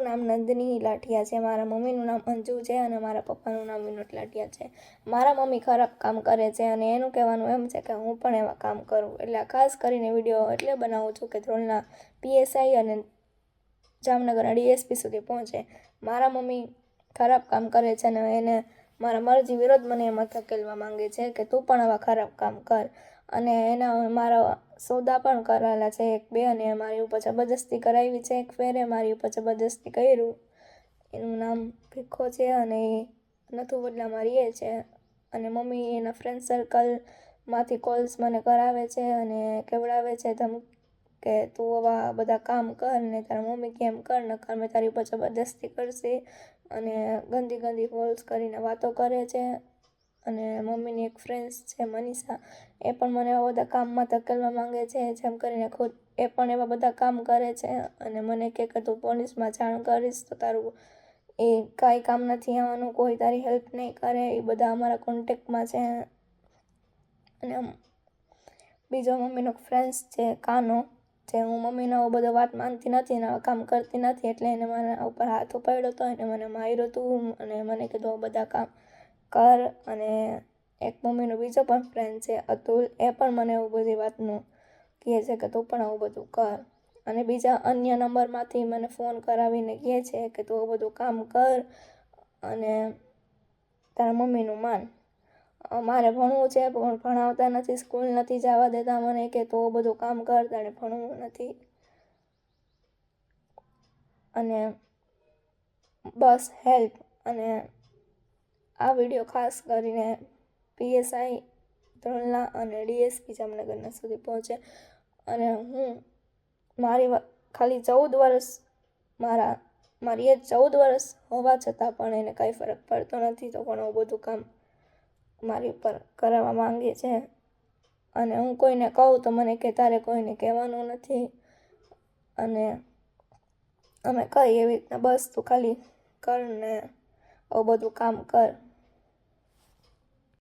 લાટિયા છે, મારા મમ્મીનું નામ અંજુ છે અને મારા પપ્પાનું નામ વિનોદ લાઠિયા છે. મારા મમ્મી ખરાબ કામ કરે છે અને એનું કહેવાનું એમ છે કે હું પણ એવા કામ કરું. એટલે ખાસ કરીને વીડિયો એટલે બનાવું છું કે ધ્રોલના પીએસઆઈ અને જામનગરના ડીએસપી સુધી પહોંચે. મારા મમ્મી ખરાબ કામ કરે છે અને એને મારા મરજી વિરોધ મને એમાં ધકેલવા માંગે છે કે તું પણ આવા ખરાબ કામ કર. અને એના મારા સોદા પણ કરાયેલા છે. એક બે અને મારી ઉપર જબરદસ્તી કરાવી છે. એક ફેરે મારી ઉપર જબરદસ્તી કર્યું. એનું નામ ભીખો છે અને એ નથુ બદલામાં રહે છે. અને મમ્મી એના ફ્રેન્ડ સર્કલમાંથી કોલ્સ મને કરાવે છે અને કેવડાવે છે ધમ કે તું આવા બધા કામ કર ને તારા મમ્મી કેમ કર નકર મેં તારી ઉપર જબરદસ્તી કરશે. અને ગંદી ગંદી કોલ્સ કરીને વાતો કરે છે. અને મમ્મીની એક ફ્રેન્ડ્સ છે, મનીષા, એ પણ મને એવા બધા કામમાં ધકેલવા માંગે છે, જેમ કરીને ખુદ એ પણ એવા બધા કામ કરે છે અને મને કહે કે તું પોલીસમાં જાણ કરીશ તો તારું એ કાંઈ કામ નથી આવવાનું, કોઈ તારી હેલ્પ નહીં કરે એ બધા અમારા કોન્ટેક્ટમાં છે. અને બીજો મમ્મીનો ફ્રેન્ડ્સ છે, કાનો, જે હું મમ્મીનો બધો વાત માનતી નથી અને કામ કરતી નથી, એટલે એને મારા ઉપર હાથ ઉપાડ્યો હતો અને મને માર્યો હતું અને મને કીધું બધા કામ કર અને એક મમ્મીનો બીજો પણ ફ્રેન્ડ છે, અતુલ, એ પણ મને એવું બધી વાતનું કહે છે કે તું પણ આવું બધું કર. અને બીજા અન્ય નંબરમાંથી મને ફોન કરાવીને કહે છે કે તું આવું બધું કામ કર અને તારા મમ્મીનું માન. મારે ભણવું છે, પણ ભણાવતા નથી સ્કૂલ નથી જવા દેતા મને કે તું બધું કામ કર, તારે ભણવું નથી. અને બસ હેલ્પ અને આ વીડિયો ખાસ કરીને પીએસઆઈ ધ્રોલના અને ડીએસપી જામનગરના સુધી પહોંચે. અને હું મારી ખાલી ચૌદ વર્ષ મારા, મારી એ ચૌદ વર્ષ હોવા છતાં પણ એને કાંઈ ફરક પડતો નથી તો પણ આવું બધું કામ મારી ઉપર કરાવવા માંગે છે. અને હું કોઈને કહું તો મને કે તારે કોઈને કહેવાનું નથી. અને અમે કહીએ એવી રીતના બસ તું ખાલી કર ને આવું બધું કામ કર.